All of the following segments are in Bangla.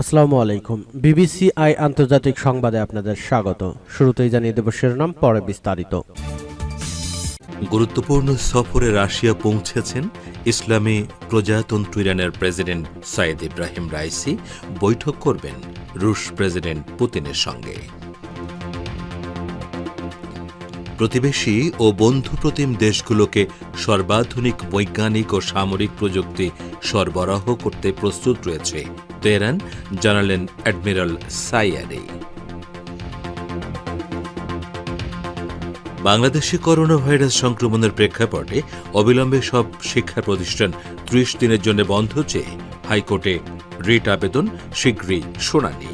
আসসালামু আলাইকুম। বিবিসি আই আন্তর্জাতিক সংবাদে আপনাদের স্বাগত। শুরুতেই জানিয়ে দেব শিরোনাম, পরে বিস্তারিত। গুরুত্বপূর্ণ সফরে রাশিয়া পৌঁছেছেন ইসলামী প্রজাতন্ত্র ইরানের প্রেসিডেন্ট সাইদ ইব্রাহিম রাইসি। বৈঠক করবেন রুশ প্রেসিডেন্ট পুতিনের সঙ্গে। প্রতিবেশী ও বন্ধুপ্রতিম দেশগুলোকে সর্বাধুনিক বৈজ্ঞানিক ও সামরিক প্রযুক্তি সরবরাহ করতে প্রস্তুত রয়েছে। তেহরান, জানালেন অ্যাডমিরাল সাইয়ারি বাংলাদেশে করোনা ভাইরাস সংক্রমণের প্রেক্ষাপটে অবিলম্বে সব শিক্ষা প্রতিষ্ঠান ত্রিশ দিনের জন্য বন্ধ চেয়ে হাইকোর্টে রিট আবেদন, শীঘ্রই শুনানি।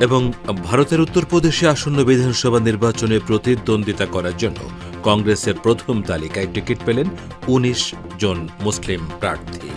এবং ভারতের উত্তরপ্রদেশে আসন্ন বিধানসভা নির্বাচনে প্রতিদ্বন্দ্বিতা করার জন্য কংগ্রেসের প্রথম তালিকায় টিকিট পেলেন ১৯ জন মুসলিম প্রার্থী।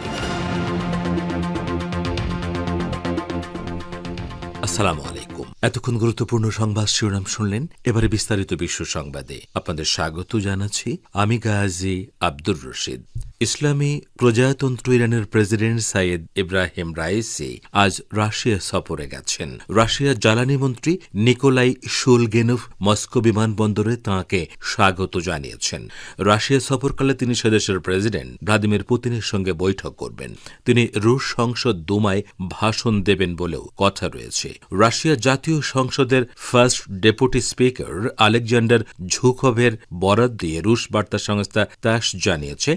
আসসালামু আলাইকুম। এতক্ষণ গুরুত্বপূর্ণ সংবাদ শিরোনাম শুনলেন এবারে বিস্তারিত বিশ্ব সংবাদে। আপনাদের স্বাগত জানাচ্ছি আমি গাজী আব্দুর রশিদ। ইসলামী প্রজাতন্ত্র ইরানের প্রেসিডেন্ট সাইয়েদ ইব্রাহিম রাইসি আজ রাশিয়া সফরে গেছেন। রাশিয়ার জ্বালানি মন্ত্রী নিকোলাই শুলগেনভ মস্কো বিমানবন্দরে তাঁকে স্বাগত জানিয়েছেন। রাশিয়া সফরকালে তিনি সেদেশের প্রেসিডেন্ট ভ্লাদিমির পুতিনের সঙ্গে বৈঠক করবেন। তিনি রুশ সংসদ দুমায় ভাষণ দেবেন বলেও কথা রয়েছে। রাশিয়া জাতীয় সংসদের ফার্স্ট ডেপুটি স্পিকার আলেকজান্ডার ঝুকভের বরাদ দিয়ে রুশ বার্তা সংস্থা তাস জানিয়েছে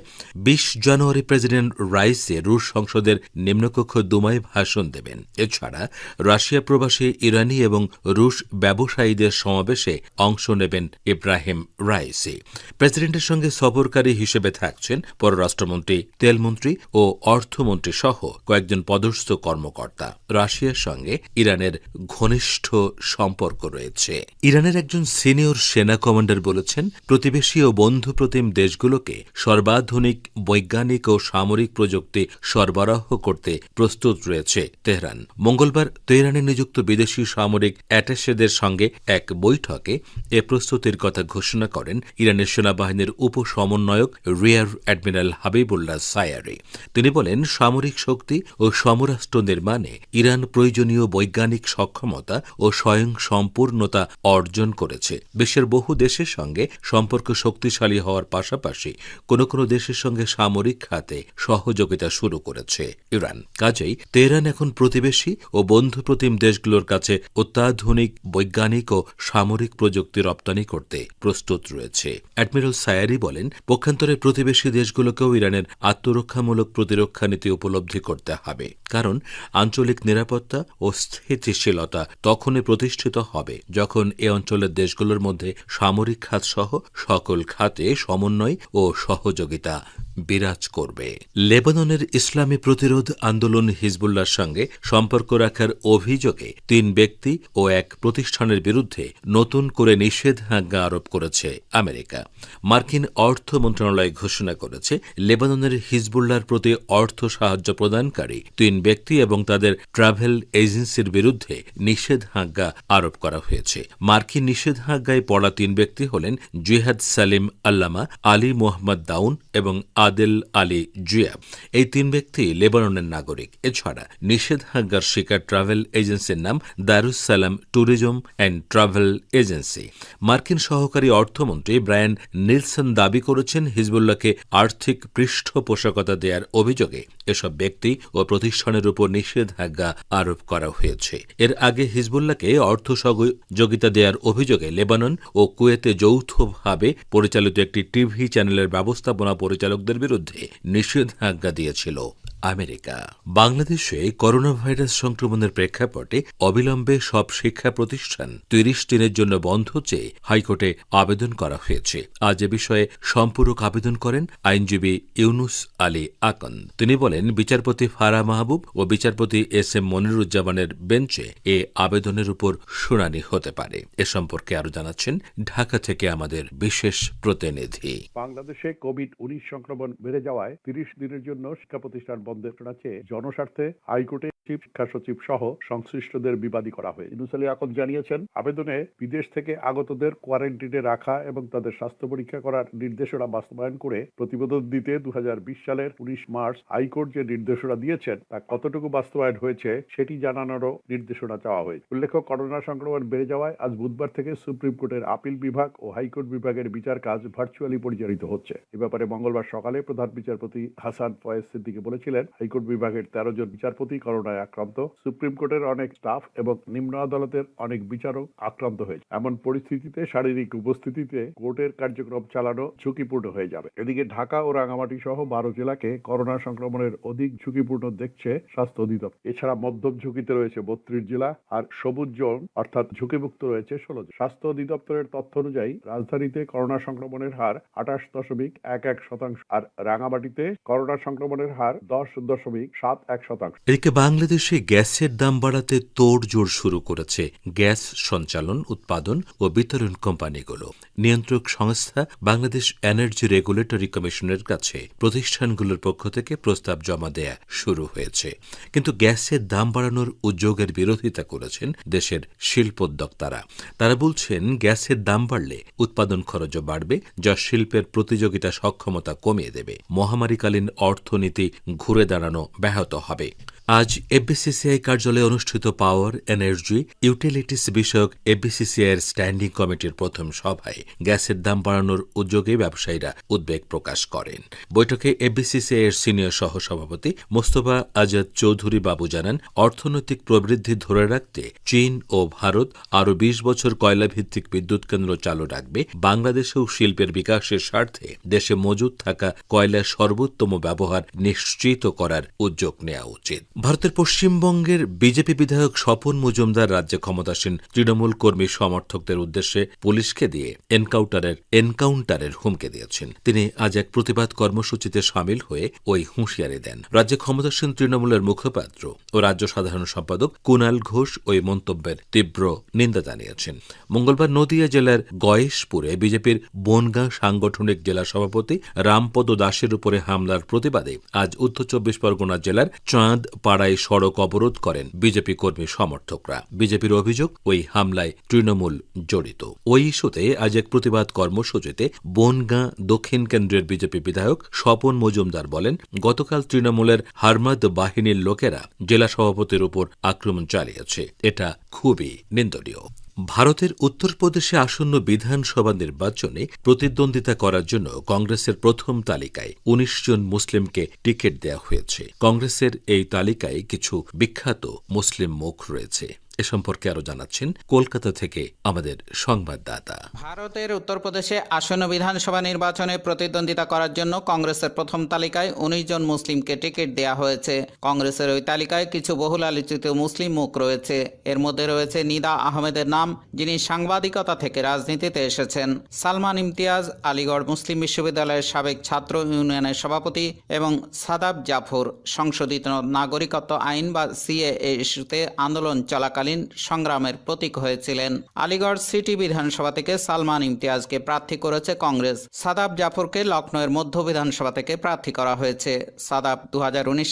বিশ জানুয়ারি প্রেসিডেন্ট রাইসে রুশ সংসদের নিম্নকক্ষ দুমায় ভাষণ দেবেন। এছাড়া রাশিয়া প্রবাসী ইরানি এবং রুশ ব্যবসায়ীদের সমাবেশে অংশ নেবেন ইব্রাহিম রাইসি। প্রেসিডেন্টের সঙ্গে সফরকারী হিসেবে থাকছেন পররাষ্ট্রমন্ত্রী, তেলমন্ত্রী ও অর্থমন্ত্রী সহ কয়েকজন পদস্থ কর্মকর্তা। রাশিয়ার সঙ্গে ইরানের ঘনিষ্ঠ সম্পর্ক রয়েছে। ইরানের একজন সিনিয়র সেনা কমান্ডার বলেছেন, প্রতিবেশী ও বন্ধুপ্রতিম দেশগুলোকে সর্বাধুনিক বৈজ্ঞানিক ও সামরিক প্রযুক্তি সরবরাহ করতে প্রস্তুত রয়েছে তেহরান। মঙ্গলবার তেহরানে নিযুক্ত বিদেশি সামরিক অ্যাটাশেদের সঙ্গে এক বৈঠকে এ প্রস্তুতির কথা ঘোষণা করেন ইরানের সেনাবাহিনীর উপ সমন্বয়ক রিয়ার অ্যাডমিরাল হাবিবুল্লাহ সায়ারি। তিনি বলেন, সামরিক শক্তি ও সমরাষ্ট্র নির্মাণে ইরান প্রয়োজনীয় বৈজ্ঞানিক সক্ষমতা ও স্বয়ং সম্পূর্ণতা অর্জন করেছে। বিশ্বের বহু দেশের সঙ্গে সম্পর্ক শক্তিশালী হওয়ার পাশাপাশি কোনো কোনো দেশের সঙ্গে সামরিক খাতে সহযোগিতা শুরু করেছে ইরান। কাজেই তেহরান এখন প্রতিবেশী ও বন্ধুপ্রতিম দেশগুলোর কাছে অত্যাধুনিক, বৈজ্ঞানিক ও সামরিক প্রযুক্তি রপ্তানি করতে প্রস্তুত রয়েছে। অ্যাডমিরাল সায়ারি বলেন, পক্ষান্তরে প্রতিবেশী দেশগুলোকেও ইরানের আত্মরক্ষামূলক প্রতিরক্ষা নীতি উপলব্ধি করতে হবে, কারণ আঞ্চলিক নিরাপত্তা ও স্থিতিশীলতা তখনই প্রতিষ্ঠিত হবে যখন এ অঞ্চলের দেশগুলোর মধ্যে সামরিক খাত সহ সকল খাতে সমন্বয় ও সহযোগিতা বিরাজ করবে। লেবাননের ইসলামী প্রতিরোধ আন্দোলন হিজবুল্লাহর সঙ্গে সম্পর্ক রাখার অভিযোগে তিন ব্যক্তি ও এক প্রতিষ্ঠানের বিরুদ্ধে নতুন করে নিষেধাজ্ঞা আরোপ করেছে আমেরিকা। মার্কিন অর্থ মন্ত্রণালয় ঘোষণা করেছে, লেবাননের হিজবুল্লাহর প্রতি অর্থ সাহায্য প্রদানকারী তিন ব্যক্তি এবং তাদের ট্রাভেল এজেন্সির বিরুদ্ধে নিষেধাজ্ঞা আরোপ করা হয়েছে। মার্কিন নিষেধাজ্ঞায় পড়া তিন ব্যক্তি হলেন জিহাদ সালিম আল্লামা, আলী মোহাম্মদ দাউন এবং আদেল আলী জুয়া। এই তিন ব্যক্তি লেবাননের নাগরিক। এছাড়া নিষেধাজ্ঞার শিকার ট্রাভেল এজেন্সির নাম Darussalam tourism and travel agency. মার্কিন সহকারী অর্থমন্ত্রী ব্রায়ান নিলসন দাবি করেছেন হিজবুল্লাহকে আর্থিক পৃষ্ঠপোষকতা দেওয়ার অভিযোগে। এসব ব্যক্তি ও প্রতিষ্ঠানের উপর নিষেধাজ্ঞা আরোপ করা হয়েছে। এর আগে হিজবুল্লাহকে অর্থ সহযোগিতা দেওয়ার অভিযোগে লেবানন ও কুয়েতে যৌথভাবে পরিচালিত একটি টিভি চ্যানেলের ব্যবস্থাপনা পরিচালকদের বিরুদ্ধে নিষেধাজ্ঞা দিয়েছিল। আমেরিকা। বাংলাদেশে করোনা ভাইরাস সংক্রমণের প্রেক্ষাপটে অবিলম্বে সব শিক্ষা প্রতিষ্ঠান তিরিশ দিনের জন্য বন্ধ চেয়ে হাইকোর্টে আবেদন করা হয়েছে। আজ এ বিষয়ে সম্পূরক আবেদন করেন আইনজীবী ইউনুস আলী আকন। তিনি বলেন, বিচারপতি ফারা মাহবুব ও বিচারপতি এস এম মনিরুজ্জামানের বেঞ্চে এ আবেদনের উপর শুনানি হতে পারে। এ সম্পর্কে আরও জানাচ্ছেন ঢাকা থেকে আমাদের বিশেষ প্রতিনিধি। বাংলাদেশে কোভিড উনিশ সংক্রমণ বেড়ে যাওয়ায় তিরিশ দিনের জন্য শিক্ষা প্রতিষ্ঠান বন্ধের আছে জনস্বার্থে হাইকোর্টে চিফ শিক্ষা সচিব সহ সংশ্লিষ্টদের বিবাদী করা হয় ইউনুস আলী এখন জানিয়েছেন, আবেদনে বিদেশ থেকে আগতদের কোয়ারেন্টিনে রাখা এবং তাদের স্বাস্থ্য পরীক্ষা করার নির্দেশনা বাস্তবায়ন করে প্রতিবেদন দিতে দুই হাজার বিশ সালের উনিশ মার্চ হাইকোর্ট যে নির্দেশনা দিয়েছেন, তা কতটুকু বাস্তবায়ন হয়েছে সেটি জানানোরও নির্দেশনা চাওয়া হয়েছে। উল্লেখ্য, করোনা সংক্রমণ বেড়ে যাওয়ায় আজ বুধবার থেকে সুপ্রিম কোর্টের আপিল বিভাগ ও হাইকোর্ট বিভাগের বিচার কাজ ভার্চুয়ালি পরিচালিত হচ্ছে। এ ব্যাপারে মঙ্গলবার সকালে প্রধান বিচারপতি হাসান ফয়েজ সিদ্দিকি বলেছিলেন, হাইকোর্ট বিভাগের তেরো জন বিচারপতি করোনায় আক্রান্ত, সুপ্রিম কোর্টের অনেক স্টাফ এবং নিম্ন আদালতের অনেক বিচারক আক্রান্ত হয়েছে। এমন পরিস্থিতিতে শারীরিক উপস্থিতিতে কোর্টের কার্যক্রম চালানো ঝুঁকিপূর্ণ হয়ে যাবে। এদিকে ঢাকা ও রাঙামাটি সহ বারো জেলাকে করোনা সংক্রমণের অধিক ঝুঁকিপূর্ণ দেখছে স্বাস্থ্য অধিদপ্তর। এছাড়া মধ্যম ঝুঁকিতে রয়েছে বত্রিশ জেলা আর সবুজ জোন, অর্থাৎ ঝুঁকিমুক্ত রয়েছে ষোলো জেলা। স্বাস্থ্য অধিদপ্তরের তথ্য অনুযায়ী, রাজধানীতে করোনা সংক্রমণের হার আঠাশ দশমিক এক এক শতাংশ আর রাঙামাটিতে করোনা সংক্রমণের হার দশ দশমিক সাত এক শতাংশ। এদিকে বাংলাদেশে গ্যাসের দাম বাড়াতে তোড়জোড় শুরু করেছে গ্যাস সঞ্চালন, উৎপাদন ও বিতরণ কোম্পানিগুলো। নিয়ন্ত্রক সংস্থা বাংলাদেশ এনার্জি রেগুলেটরি কমিশনের কাছে প্রতিষ্ঠানগুলোর পক্ষ থেকে প্রস্তাব জমা দেয়া শুরু হয়েছে। কিন্তু গ্যাসের দাম বাড়ানোর উদ্যোগের বিরোধিতা করেছেন দেশের শিল্পোদ্যোক্তারা তারা বলছেন, গ্যাসের দাম বাড়লে উৎপাদন খরচও বাড়বে, যা শিল্পের প্রতিযোগিতা সক্ষমতা কমিয়ে দেবে। মহামারীকালীন অর্থনীতি ঘুরে দাঁড়ানো ব্যাহত হবে। আজ এফবিসিসিআই কার্যালয়ে অনুষ্ঠিত পাওয়ার এনার্জি ইউটিলিটিস বিষয়ক এফবিসিসিআই এর স্ট্যান্ডিং কমিটির প্রথম সভায় গ্যাসের দাম বাড়ানোর উদ্যোগে ব্যবসায়ীরা উদ্বেগ প্রকাশ করেন। বৈঠকে এফবিসিসিআই এর সিনিয়র সহসভাপতি মোস্তফা আজাদ চৌধুরী বাবু জানান, অর্থনৈতিক প্রবৃদ্ধি ধরে রাখতে চীন ও ভারত আরও বিশ বছর কয়লা ভিত্তিক বিদ্যুৎ কেন্দ্র চালু রাখবে। বাংলাদেশেও শিল্পের বিকাশের স্বার্থে দেশে মজুদ থাকা কয়লার সর্বোত্তম ব্যবহার নিশ্চিত করার উদ্যোগ নেওয়া উচিত। ভারতের পশ্চিমবঙ্গের বিজেপি বিধায়ক স্বপন মজুমদার রাজ্যে ক্ষমতাসীন তৃণমূল কর্মী সমর্থকদের উদ্দেশ্যে পুলিশকে দিয়ে এনকাউন্টারের এনকাউন্টারের হুমকি দিয়েছেন। তিনি আজ এক প্রতিবাদ কর্মসূচিতে সামিল হয়ে ওই হুঁশিয়ারি দেন। রাজ্যে ক্ষমতাসীন তৃণমূলের মুখপাত্র ও রাজ্য সাধারণ সম্পাদক কুনাল ঘোষ ওই মন্তব্যের তীব্র নিন্দা জানিয়েছেন। মঙ্গলবার নদিয়া জেলার গয়েশপুরে বিজেপির বনগাঁ সাংগঠনিক জেলা সভাপতি রামপদ দাসের উপরে হামলার প্রতিবাদে আজ উত্তর চব্বিশ পরগনা জেলার চাঁদ পাড়ায় সড়ক অবরোধ করেন বিজেপি কর্মী সমর্থকরা। বিজেপির অভিযোগ, ওই হামলায় তৃণমূল জড়িত। ওই ইস্যুতে আজ এক প্রতিবাদ কর্মসূচিতে বনগাঁ দক্ষিণ কেন্দ্রের বিজেপি বিধায়ক স্বপন মজুমদার বলেন, গতকাল তৃণমূলের হারমাদ বাহিনীর লোকেরা জেলা সভাপতির উপর আক্রমণ চালিয়েছে। এটা খুবই নিন্দনীয়। ভারতের উত্তরপ্রদেশে আসন্ন বিধানসভা নির্বাচনে প্রতিদ্বন্দ্বিতা করার জন্য কংগ্রেসের প্রথম তালিকায় উনিশ জন মুসলিমকে টিকিট দেওয়া হয়েছে। কংগ্রেসের এই তালিকায় কিছু বিখ্যাত মুসলিম মুখ রয়েছে। এ সম্পর্কে আরও জানাচ্ছেন কলকাতা থেকে আমাদের সংবাদদাতা। ভারতের উত্তরপ্রদেশে আসন্ন বিধানসভা নির্বাচনে প্রতিদ্বন্দ্বিতা করার জন্য কংগ্রেসের প্রথম তালিকায় উনিশ জন মুসলিমকে টিকিট দেওয়া হয়েছে। কংগ্রেসের ওই তালিকায় কিছু বহুল আলোচিত মুসলিম মুখ রয়েছে। এর মধ্যে রয়েছে নিদা আহমেদের নাম, যিনি সাংবাদিকতা থেকে রাজনীতিতে এসেছেন। সালমান ইমতিয়াজ, আলিগড় মুসলিম বিশ্ববিদ্যালয়ের সাবেক ছাত্র ইউনিয়নের সভাপতি এবং সাদাব জাফর, সংশোধিত নাগরিকত্ব আইন বা সিএএ ইস্যুতে আন্দোলন চলাকালীন সংগ্রামের প্রতীক হয়েছিলেন। আলিগড় সিটি বিধানসভা থেকে সালমান ইমতিয়াজকে প্রার্থী করেছে কংগ্রেস। সাদাব জাফরকে লখনৌয়ের মধ্য বিধানসভা থেকে প্রার্থী করা হয়েছে। সাদাব দু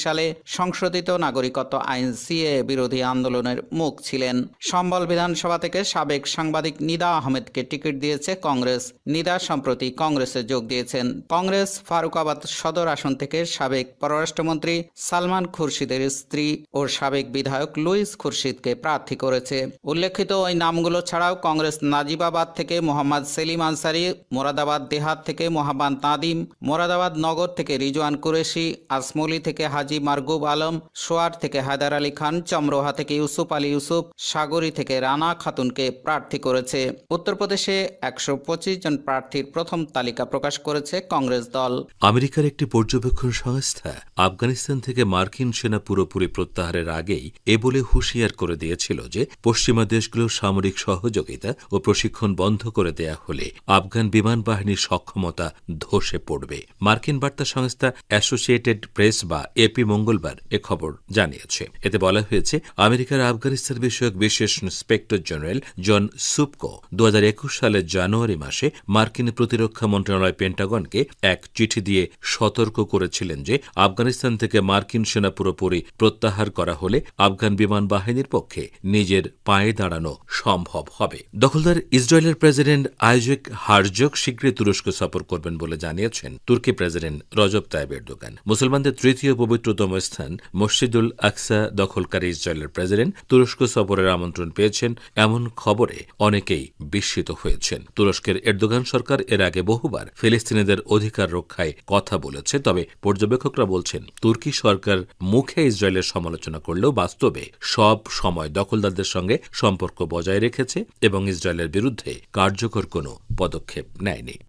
সালে সংশোধিত নাগরিকত্ব আইন সিএ বিরোধী আন্দোলনের মুখ ছিলেন। সম্বল বিধানসভা থেকে সাবেক সাংবাদিক নিদা আহমেদকে টিকিট দিয়েছে কংগ্রেস। নিদা সম্প্রতি কংগ্রেসে যোগ দিয়েছেন। কংগ্রেস ফারুকাবাদ সদর আসন থেকে সাবেক পররাষ্ট্রমন্ত্রী সালমান খুরশিদের স্ত্রী ও সাবেক বিধায়ক লুইস খুরশিদকে প্রার্থী করেছে। উল্লেখিত ওই নামগুলো ছাড়াও কংগ্রেস নাজিবাবাদ থেকে মোহাম্মদ সেলিম আনসারি, মোরাদাবাদ দেহাত থেকে মোহাম্মদ নাদিম, মোরাদাবাদ নগর থেকে রিজওয়ান কুরেশি আসমলি থেকে হাজি মারগুব আলম, সোয়ার থেকে হায়দার আলী খান, চমরোহা থেকে ইউসুফ আলী ইউসুফ, সাগরী থেকে রানা খাতুনকে প্রার্থী করেছে। উত্তরপ্রদেশে একশো পঁচিশ জন প্রার্থীর প্রথম তালিকা প্রকাশ করেছে কংগ্রেস দল। আমেরিকার একটি পর্যবেক্ষণ সংস্থা আফগানিস্তান থেকে মার্কিন সেনা পুরোপুরি প্রত্যাহারের আগেই এ বলে হুঁশিয়ার করে দিয়েছিল ছিল যে পশ্চিমা দেশগুলোর সামরিক সহযোগিতা ও প্রশিক্ষণ বন্ধ করে দেয়া হলে আফগান বিমান বাহিনীর সক্ষমতা ধসে পড়বে। মার্কিন বার্তা সংস্থা অ্যাসোসিয়েটেড প্রেস বা এপি মঙ্গলবার এ খবর জানিয়েছে। এতে বলা হয়েছে, আমেরিকার আফগানিস্তান বিষয়ক বিশেষ ইন্সপেক্টর জেনারেল জন সুপকো দু হাজার একুশ সালের জানুয়ারি মাসে মার্কিন প্রতিরক্ষা মন্ত্রণালয় পেন্টাগনকে এক চিঠি দিয়ে সতর্ক করেছিলেন যে আফগানিস্তান থেকে মার্কিন সেনা পুরোপুরি প্রত্যাহার করা হলে আফগান বিমান বাহিনীর পক্ষে নিজের পায়ে দাঁড়ানো সম্ভব হবে। দখলদার ইসরায়েলের প্রেসিডেন্ট আইজেক হারজক শীঘ্রই তুরস্ক সফর করবেন বলে জানিয়েছেন তুর্কি প্রেসিডেন্ট রজব তাইব এরদোগান। মুসলমানদের তৃতীয় পবিত্রতম স্থান মসজিদুল আকসা দখলকারী ইসরায়েলের প্রেসিডেন্ট তুরস্ক সফরের আমন্ত্রণ পেয়েছেন এমন খবরে অনেকেই বিস্মিত হয়েছেন। তুরস্কের এরদোগান সরকার এর আগে বহুবার ফিলিস্তিনিদের অধিকার রক্ষায় কথা বলেছে, তবে পর্যবেক্ষকরা বলছেন, তুর্কি সরকার মুখে ইসরায়েলের সমালোচনা করলেও বাস্তবে সব সময় দখলদারদের সঙ্গে সম্পর্ক বজায় রেখেছে এবং ইসরায়েলের বিরুদ্ধে কার্যকর কোনো পদক্ষেপ নেয়নি।